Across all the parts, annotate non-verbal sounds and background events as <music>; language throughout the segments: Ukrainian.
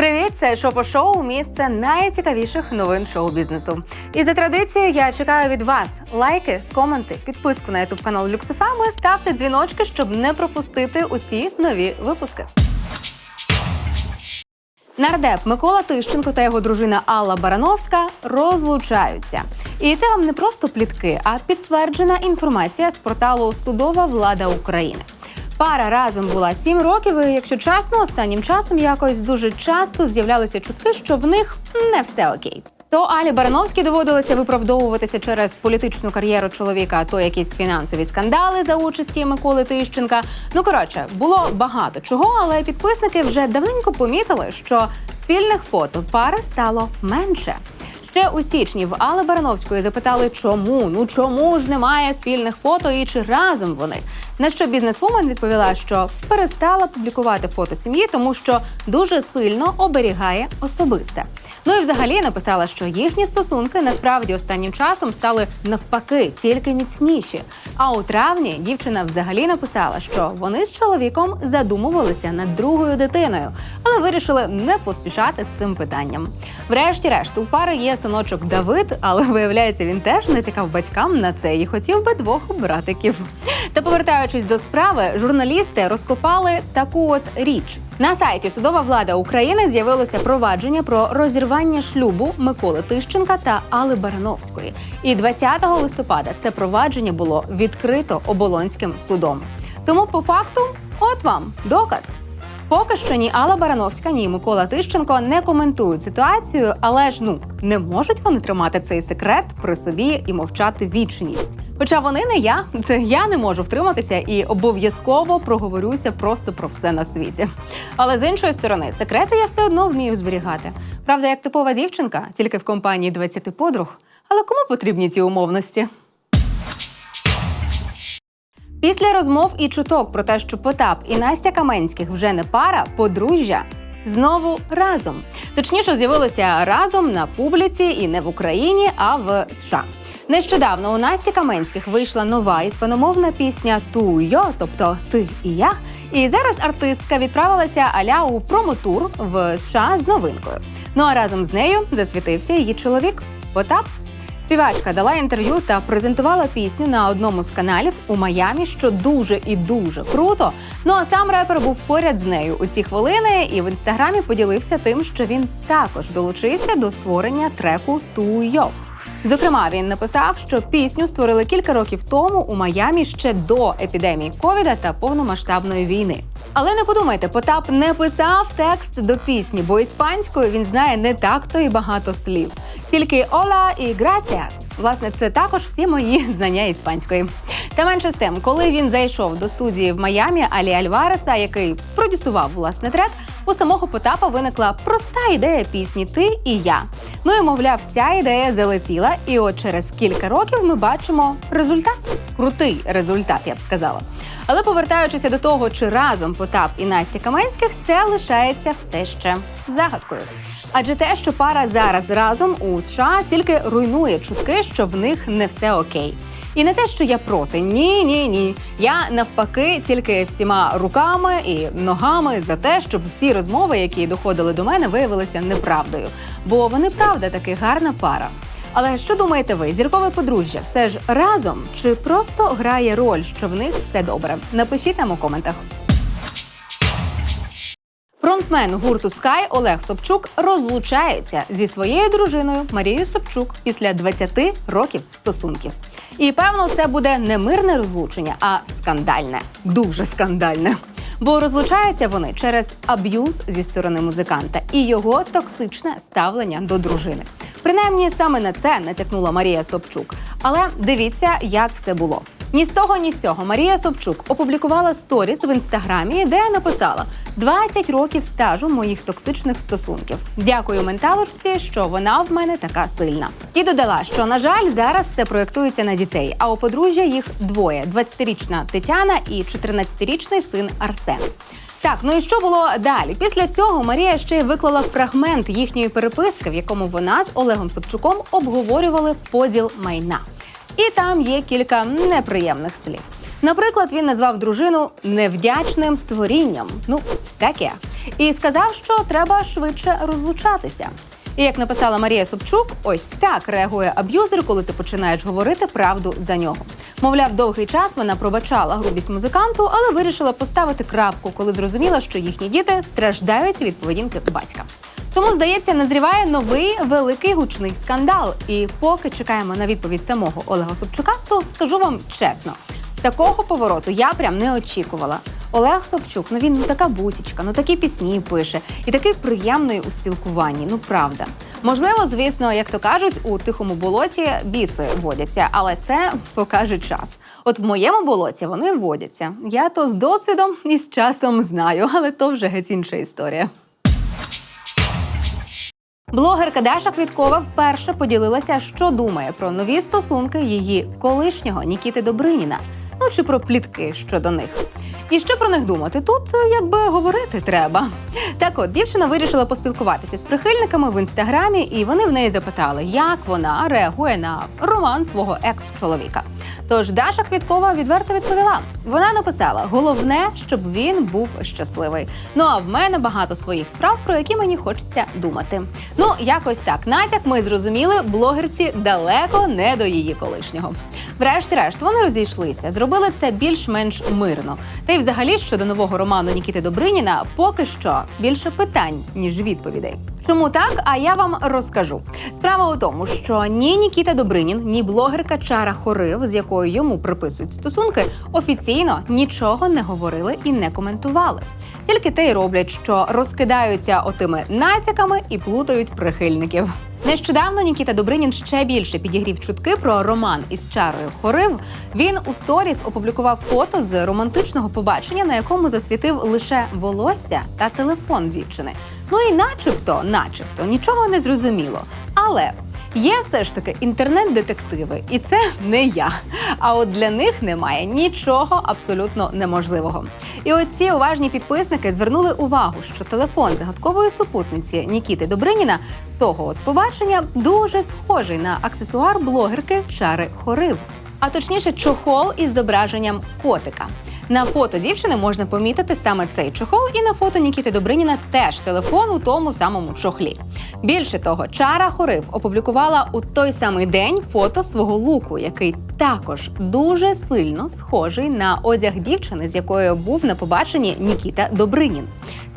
Привіт, це шопо-шоу, місце найцікавіших новин шоу-бізнесу. І за традицією я чекаю від вас лайки, коменти, підписку на ютуб канал Люксифами, ставте дзвіночки, щоб не пропустити усі нові випуски. Нардеп Микола Тищенко та його дружина Алла Барановська розлучаються. І це вам не просто плітки, а підтверджена інформація з порталу Судова влада України. Пара разом була сім років, і якщо чесно, останнім часом якось дуже часто з'являлися чутки, що в них не все окей. То Алі Барановській доводилося виправдовуватися через політичну кар'єру чоловіка, то якісь фінансові скандали за участі Миколи Тищенка. Ну коротше, було багато чого, але підписники вже давненько помітили, що спільних фото пари стало менше. Ще у січні в Алли Барановської запитали, чому ну чому ж немає спільних фото і чи разом вони. На що бізнесвумен відповіла, що перестала публікувати фото сім'ї, тому що дуже сильно оберігає особисте. Ну і взагалі написала, що їхні стосунки насправді останнім часом стали навпаки тільки міцніші. А у травні дівчина взагалі написала, що вони з чоловіком задумувалися над другою дитиною, але вирішили не поспішати з цим питанням. Врешті-решт, у пари є синочок Давид, але виявляється, він теж не цікав батькам на це і хотів би двох братиків. Та повертаючись до справи, журналісти розкопали таку от річ. На сайті Судова влада України з'явилося провадження про розірвання шлюбу Миколи Тищенка та Алли Барановської. І 20 листопада це провадження було відкрито оболонським судом. Тому, по факту, от вам доказ. Поки що ні Алла Барановська, ні Микола Тищенко не коментують ситуацію, але ж ну не можуть вони тримати цей секрет при собі і мовчати вічність. Хоча вони не я, <laughs> це я не можу втриматися і обов'язково проговорюся просто про все на світі. Але з іншої сторони, секрети я все одно вмію зберігати. Правда, як типова дівчинка, тільки в компанії 20 подруг. Але кому потрібні ці умовності? Після розмов і чуток про те, що Потап і Настя Каменських вже не пара, подружжя знову разом. Точніше, з'явилися разом на публіці і не в Україні, а в США. Нещодавно у Насті Каменських вийшла нова іспаномовна пісня «Ту йо», тобто Ти і я. І зараз артистка відправилася аля у промотур в США з новинкою. Ну а разом з нею засвітився її чоловік Потап. Співачка дала інтерв'ю та презентувала пісню на одному з каналів у Майамі, що дуже і дуже круто. Ну а сам репер був поряд з нею у ці хвилини і в інстаграмі поділився тим, що він також долучився до створення треку «Ту йо». Зокрема, він написав, що пісню створили кілька років тому у Майамі ще до епідемії ковіда та повномасштабної війни. Але не подумайте, Потап не писав текст до пісні, бо іспанською він знає не так то і багато слів. Тільки ола і граціас. Власне, це також всі мої <laughs> знання іспанської. Та менше з тим, коли він зайшов до студії в Майамі Алі Альвареса, який спродюсував власне трек, у самого Потапа виникла проста ідея пісні Ти і я. Ну і мовляв, ця ідея залетіла, і от через кілька років ми бачимо результат. Крутий результат, я б сказала. Але повертаючися до того, чи разом Потап і Настя Каменських, це лишається все ще загадкою. Адже те, що пара зараз разом у США, тільки руйнує чутки, що в них не все окей. І не те, що я проти. Ні, ні, ні. Я навпаки, тільки всіма руками і ногами за те, щоб всі розмови, які доходили до мене, виявилися неправдою. Бо вони правда таки гарна пара. Але що думаєте ви? Зіркове подружжя все ж разом чи просто грає роль, що в них все добре? Напишіть нам у коментах. Фронтмен гурту Sky Олег Собчук розлучається зі своєю дружиною Марією Собчук після 20 років стосунків. І певно, це буде не мирне розлучення, а скандальне, дуже скандальне. Бо розлучаються вони через аб'юз зі сторони музиканта і його токсичне ставлення до дружини. Принаймні саме на це натякнула Марія Собчук. Але дивіться, як все було. Ні з того, ні з цього Марія Собчук опублікувала сторіс в інстаграмі, де написала 20 років стажу моїх токсичних стосунків. Дякую менталочці, що вона в мене така сильна. І додала, що на жаль, зараз це проєктується на дітей. А у подружжя їх двоє: 20-річна Тетяна і 14-річний син Арсен. Так, ну і що було далі? Після цього Марія ще й виклала фрагмент їхньої переписки, в якому вона з Олегом Собчуком обговорювали поділ майна. І там є кілька неприємних слів. Наприклад, він назвав дружину невдячним створінням. Ну, таке. І сказав, що треба швидше розлучатися. І як написала Марія Собчук, ось так реагує аб'юзер, коли ти починаєш говорити правду за нього. Мовляв, довгий час вона пробачала грубість музиканту, але вирішила поставити крапку, коли зрозуміла, що їхні діти страждають від поведінки батька. Тому, здається, назріває новий великий гучний скандал. І поки чекаємо на відповідь самого Олега Собчука, то скажу вам чесно. Такого повороту я прям не очікувала. Олег Собчук, ну він ну така бусічка, ну такі пісні пише, і такий приємний у спілкуванні. Ну правда. Можливо, звісно, як то кажуть, у тихому болоті біси водяться, але це покаже час. От в моєму болоті вони водяться. Я то з досвідом і з часом знаю, але то вже геть інша історія. Блогерка Даша Квіткова вперше поділилася, що думає про нові стосунки її колишнього Нікіти Добриніна. Ну чи про плітки щодо них. І що про них думати? Тут е, якби говорити треба. Так от дівчина вирішила поспілкуватися з прихильниками в інстаграмі, і вони в неї запитали, як вона реагує на роман свого екс-чоловіка. Тож Даша Квіткова відверто відповіла. Вона написала: головне, щоб він був щасливий. Ну а в мене багато своїх справ, про які мені хочеться думати. Ну, якось так. Натяк ми зрозуміли, блогерці далеко не до її колишнього. Врешті-решт, вони розійшлися, зробили це більш-менш мирно. Та й взагалі щодо нового роману Нікіти Добриніна поки що більше питань, ніж відповідей. Чому так? А я вам розкажу. Справа у тому, що ні Нікіта Добринін, ні блогерка Чара Хорив, з якою йому приписують стосунки, офіційно нічого не говорили і не коментували. Тільки те й роблять, що розкидаються отими натяками і плутають прихильників. Нещодавно Нікіта Добринін ще більше підігрів чутки про роман із Чарою Хорив. Він у сторіс опублікував фото з романтичного побачення, на якому засвітив лише волосся та телефон дівчини. Ну і начебто, начебто, нічого не зрозуміло. Але є все ж таки інтернет-детективи, і це не я. А от для них немає нічого абсолютно неможливого. І от ці уважні підписники звернули увагу, що телефон загадкової супутниці Нікіти Добриніна з того от побачення дуже схожий на аксесуар блогерки Чари Хорив. А точніше, чохол із зображенням котика. На фото дівчини можна помітити саме цей чохол, і на фото Нікіти Добриніна теж телефон у тому самому чохлі. Більше того, Чара Хорив опублікувала у той самий день фото свого луку, який також дуже сильно схожий на одяг дівчини, з якою був на побаченні Нікіта Добринін.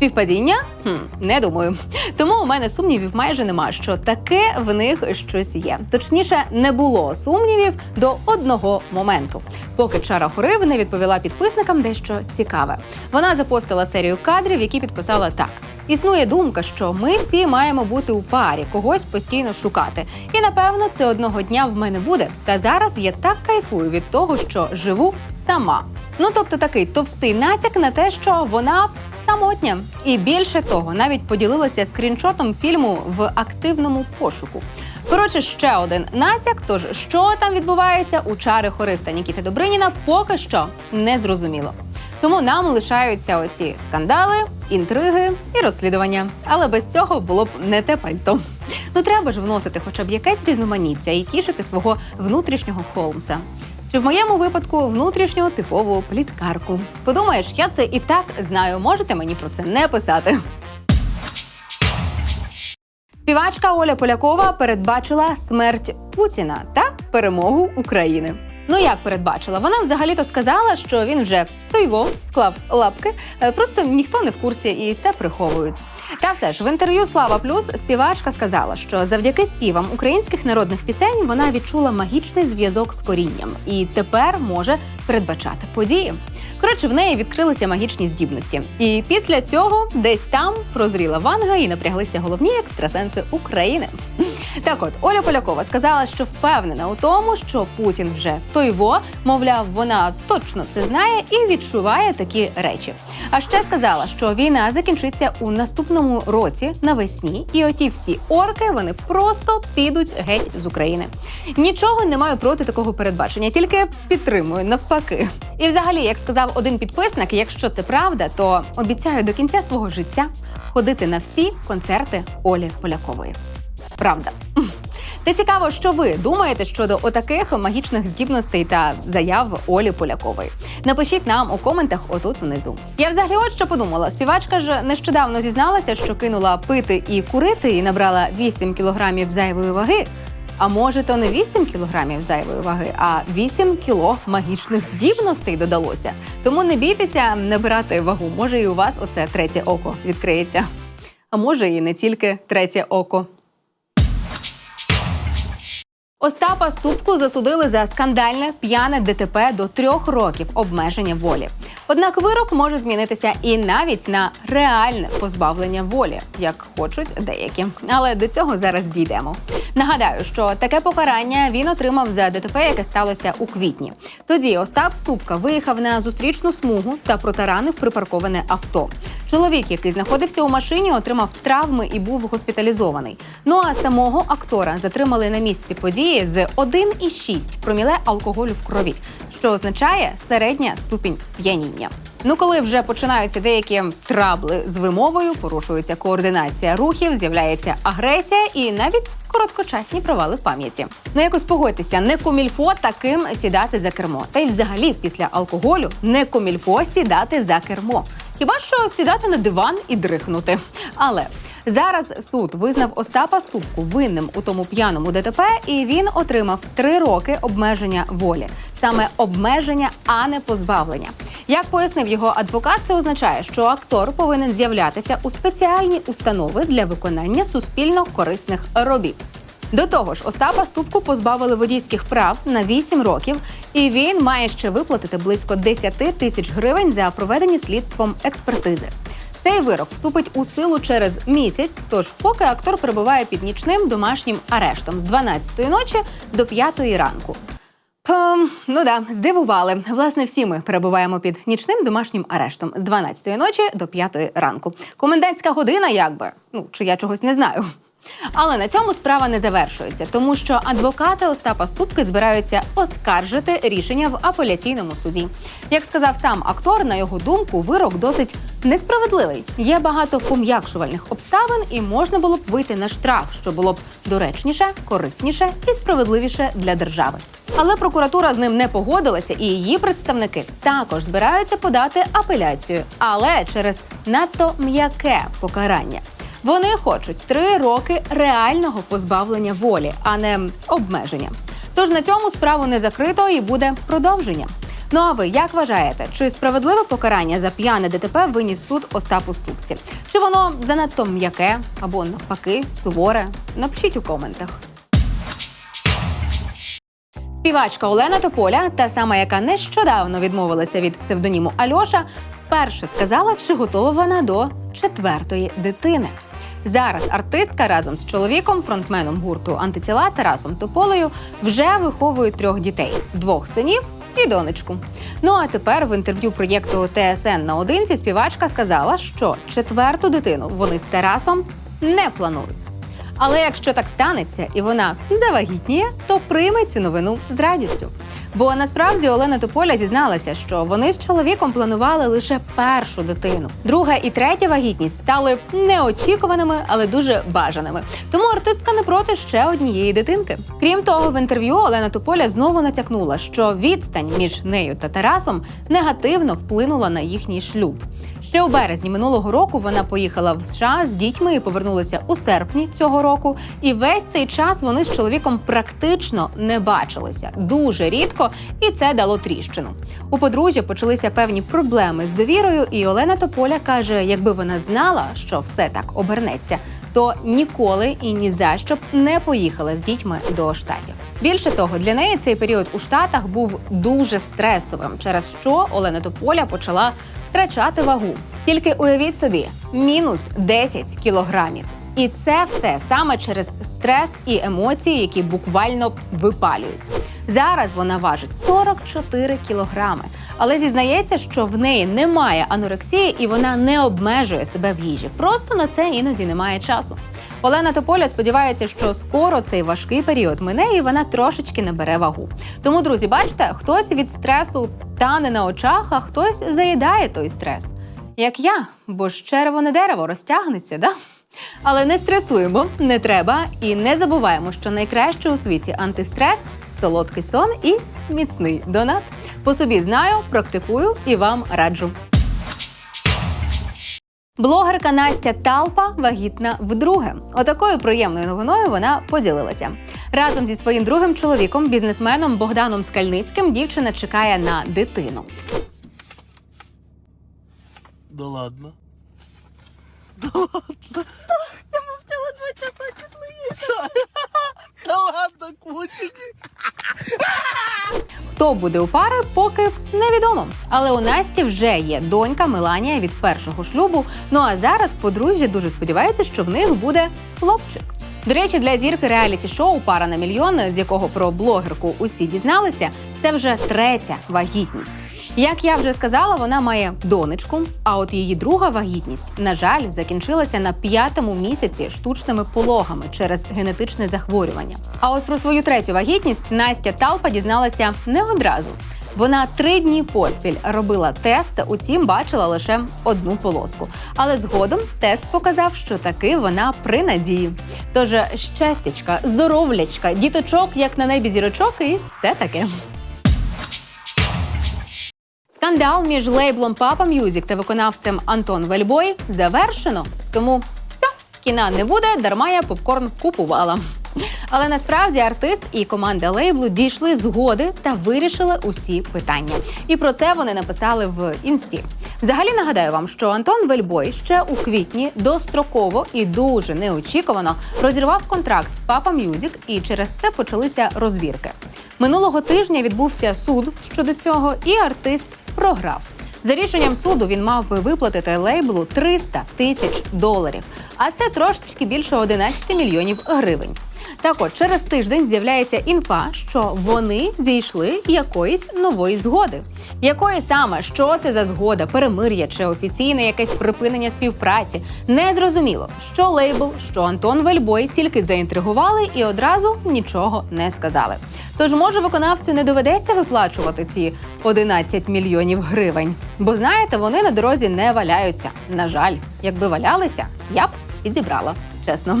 Співпадіння? Хм, не думаю. Тому у мене сумнівів майже нема, що таке в них щось є. Точніше, не було сумнівів до одного моменту. Поки Чара Хорив не відповіла підписникам дещо цікаве. Вона запостила серію кадрів, які підписала так. Існує думка, що ми всі маємо бути у парі, когось постійно шукати. І напевно це одного дня в мене буде. Та зараз я так кайфую від того, що живу сама. Ну тобто такий товстий натяк на те, що вона самотня. І більше того, навіть поділилася скріншотом фільму в активному пошуку. Коротше, ще один натяк. Тож що там відбувається у чари Хорив та Нікіти Добриніна, поки що не зрозуміло. Тому нам лишаються оці скандали, інтриги і розслідування. Але без цього було б не те пальто. Ну треба ж вносити хоча б якесь різноманіття і тішити свого внутрішнього Холмса. Чи в моєму випадку внутрішнього типову пліткарку? Подумаєш, я це і так знаю. Можете мені про це не писати. Співачка Оля Полякова передбачила смерть Путіна та перемогу України. Ну як передбачила? Вона взагалі-то сказала, що він вже тойво склав лапки. Е, Просто ніхто не в курсі і це приховують. Та все ж в інтерв'ю Слава Плюс співачка сказала, що завдяки співам українських народних пісень вона відчула магічний зв'язок з корінням і тепер може передбачати події. Коротше, в неї відкрилися магічні здібності. І після цього десь там прозріла ванга і напряглися головні екстрасенси України. Так от Оля Полякова сказала, що впевнена у тому, що Путін вже тойво, мовляв, вона точно це знає і відчуває такі речі. А ще сказала, що війна закінчиться у наступному році навесні, і оті всі орки вони просто підуть геть з України. Нічого не маю проти такого передбачення, тільки підтримую навпаки. І взагалі, як сказав один підписник, якщо це правда, то обіцяю до кінця свого життя ходити на всі концерти Олі Полякової. Правда. Та цікаво, що ви думаєте щодо отаких магічних здібностей та заяв Олі Полякової. Напишіть нам у коментах отут внизу. Я взагалі от що подумала. Співачка ж нещодавно зізналася, що кинула пити і курити, і набрала 8 кілограмів зайвої ваги. А може, то не 8 кілограмів зайвої ваги, а 8 кіло магічних здібностей додалося. Тому не бійтеся набирати вагу. Може, і у вас оце третє око відкриється. А може, і не тільки третє око. Остапа Ступку засудили за скандальне п'яне ДТП до трьох років обмеження волі. Однак вирок може змінитися і навіть на реальне позбавлення волі, як хочуть деякі. Але до цього зараз дійдемо. Нагадаю, що таке покарання він отримав за ДТП, яке сталося у квітні. Тоді Остап Ступка виїхав на зустрічну смугу та протаранив припарковане авто. Чоловік, який знаходився у машині, отримав травми і був госпіталізований. Ну а самого актора затримали на місці події з 1,6 проміле алкоголю в крові, що означає середня ступінь сп'яніння. Ну, коли вже починаються деякі трабли з вимовою, порушується координація рухів, з'являється агресія і навіть короткочасні провали пам'яті. Ну якось погодьтеся, не комільфо таким сідати за кермо. Та й взагалі після алкоголю не комільфо сідати за кермо. Хіба що сідати на диван і дрихнути. Але зараз суд визнав Остапа Ступку винним у тому п'яному ДТП, і він отримав три роки обмеження волі, саме обмеження, а не позбавлення. Як пояснив його адвокат, це означає, що актор повинен з'являтися у спеціальні установи для виконання суспільно корисних робіт. До того ж, Остапа Ступку позбавили водійських прав на 8 років, і він має ще виплатити близько 10 тисяч гривень за проведені слідством експертизи. Цей вирок вступить у силу через місяць, тож поки актор перебуває під нічним домашнім арештом з 12-ї ночі до 5-ї ранку. Пом, ну да, здивували. Власне, всі ми перебуваємо під нічним домашнім арештом з 12-ї ночі до 5-ї ранку. Комендантська година, якби. Ну, чи я чогось не знаю. Але на цьому справа не завершується, тому що адвокати Остапа Ступки збираються оскаржити рішення в апеляційному суді. Як сказав сам актор, на його думку, вирок досить несправедливий. Є багато пом'якшувальних обставин, і можна було б вийти на штраф, що було б доречніше, корисніше і справедливіше для держави. Але прокуратура з ним не погодилася, і її представники також збираються подати апеляцію, але через надто м'яке покарання. Вони хочуть три роки реального позбавлення волі, а не обмеження. Тож на цьому справу не закрито і буде продовження. Ну а ви як вважаєте, чи справедливе покарання за п'яне ДТП виніс суд Остапу Ступці? Чи воно занадто м'яке або навпаки суворе? Напишіть у коментах. Співачка Олена Тополя, та сама, яка нещодавно відмовилася від псевдоніму Альоша, вперше сказала, чи готова вона до четвертої дитини. Зараз артистка разом з чоловіком, фронтменом гурту антитіла Тарасом Тополею, вже виховують трьох дітей: двох синів і донечку. Ну а тепер в інтерв'ю проєкту ТСН наодинці співачка сказала, що четверту дитину вони з Тарасом не планують. Але якщо так станеться і вона завагітніє, то прийме цю новину з радістю. Бо насправді Олена Тополя зізналася, що вони з чоловіком планували лише першу дитину. Друга і третя вагітність стали неочікуваними, але дуже бажаними. Тому артистка не проти ще однієї дитинки. Крім того, в інтерв'ю Олена Тополя знову натякнула, що відстань між нею та Тарасом негативно вплинула на їхній шлюб. Ще у березні минулого року вона поїхала в США з дітьми і повернулася у серпні цього року. І весь цей час вони з чоловіком практично не бачилися дуже рідко, і це дало тріщину. У подружжя почалися певні проблеми з довірою, і Олена Тополя каже, якби вона знала, що все так обернеться. То ніколи і ні за що б не поїхала з дітьми до штатів. Більше того, для неї цей період у штатах був дуже стресовим, через що Олена Тополя почала втрачати вагу. Тільки уявіть собі, мінус 10 кілограмів. І це все саме через стрес і емоції, які буквально випалюють. Зараз вона важить 44 кілограми, але зізнається, що в неї немає анорексії і вона не обмежує себе в їжі. Просто на це іноді немає часу. Олена Тополя сподівається, що скоро цей важкий період мине і вона трошечки набере вагу. Тому, друзі, бачите, хтось від стресу тане на очах, а хтось заїдає той стрес. Як я, бо ж червоне дерево розтягнеться, да? Але не стресуємо, не треба, і не забуваємо, що найкраще у світі антистрес, солодкий сон і міцний донат. По собі знаю, практикую і вам раджу. Блогерка Настя Талпа вагітна вдруге. Отакою приємною новиною вона поділилася. Разом зі своїм другим чоловіком, бізнесменом Богданом Скальницьким, дівчина чекає на дитину. Да ладно. Да ладно, котик. Хто буде у пари, поки невідомо. Але у Насті вже є донька Меланія від першого шлюбу. Ну а зараз подружжя дуже сподівається, що в них буде хлопчик. До речі, для зірки реаліті шоу Пара на мільйон, з якого про блогерку усі дізналися, це вже третя вагітність. Як я вже сказала, вона має донечку. А от її друга вагітність, на жаль, закінчилася на п'ятому місяці штучними пологами через генетичне захворювання. А от про свою третю вагітність Настя Талпа дізналася не одразу. Вона три дні поспіль робила тест, утім бачила лише одну полоску. Але згодом тест показав, що таки вона при надії. Тож щастячка, здоровлячка, діточок, як на небі зірочок, і все таке. Скандал між лейблом Papa Music та виконавцем Антон Вельбой завершено. Тому все, кіна не буде, дарма я попкорн купувала. Але насправді артист і команда лейблу дійшли згоди та вирішили усі питання. І про це вони написали в інсті. Взагалі нагадаю вам, що Антон Вельбой ще у квітні достроково і дуже неочікувано розірвав контракт з Papa Music, і через це почалися розбірки. Минулого тижня відбувся суд щодо цього, і артист програв. За рішенням суду він мав би виплатити лейблу 300 тисяч доларів, а це трошечки більше 11 мільйонів гривень. Так от через тиждень з'являється інфа, що вони зійшли якоїсь нової згоди. Якої саме що це за згода, перемир'я чи офіційне якесь припинення співпраці? Не зрозуміло, що лейбл, що Антон Вельбой тільки заінтригували і одразу нічого не сказали. Тож, може, виконавцю не доведеться виплачувати ці 11 мільйонів гривень. Бо знаєте, вони на дорозі не валяються. На жаль, якби валялися, я б підібрала, чесно.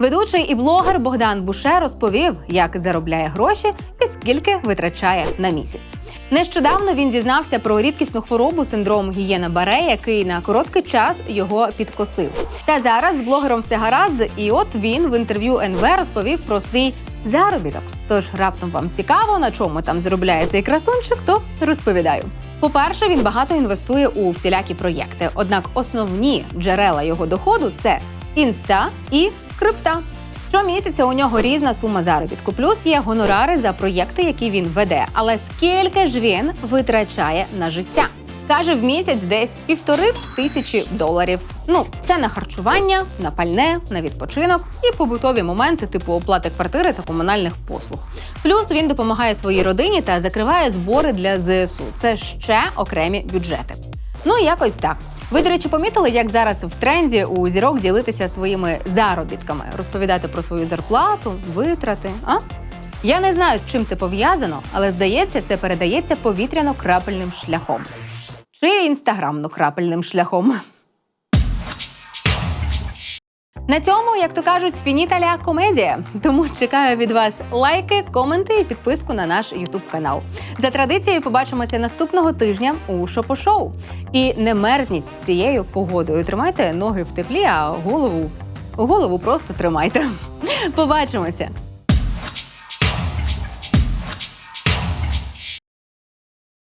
Ведучий і блогер Богдан Буше розповів, як заробляє гроші і скільки витрачає на місяць. Нещодавно він зізнався про рідкісну хворобу синдром гієна Баре, який на короткий час його підкосив. Та зараз з блогером все гаразд, і от він в інтерв'ю НВ розповів про свій заробіток. Тож раптом вам цікаво, на чому там заробляє цей красунчик, то розповідаю. По-перше, він багато інвестує у всілякі проєкти. Однак основні джерела його доходу це інста і крипта. Щомісяця у нього різна сума заробітку. Плюс є гонорари за проєкти, які він веде. Але скільки ж він витрачає на життя? Каже, в місяць десь півтори тисячі доларів. Ну, це на харчування, на пальне, на відпочинок і побутові моменти, типу оплати квартири та комунальних послуг. Плюс він допомагає своїй родині та закриває збори для ЗСУ. Це ще окремі бюджети. Ну, якось так. Ви, до речі, помітили, як зараз в тренді у зірок ділитися своїми заробітками, розповідати про свою зарплату, витрати. А? Я не знаю, з чим це пов'язано, але здається, це передається повітряно-крапельним шляхом. Чи інстаграмно-крапельним шляхом. На цьому, як то кажуть, фініталя комедія. Тому чекаю від вас лайки, коменти і підписку на наш Ютуб канал. За традицією побачимося наступного тижня у Шопошоу. І не мерзніть цією погодою. Тримайте ноги в теплі, а голову голову просто тримайте. Побачимося.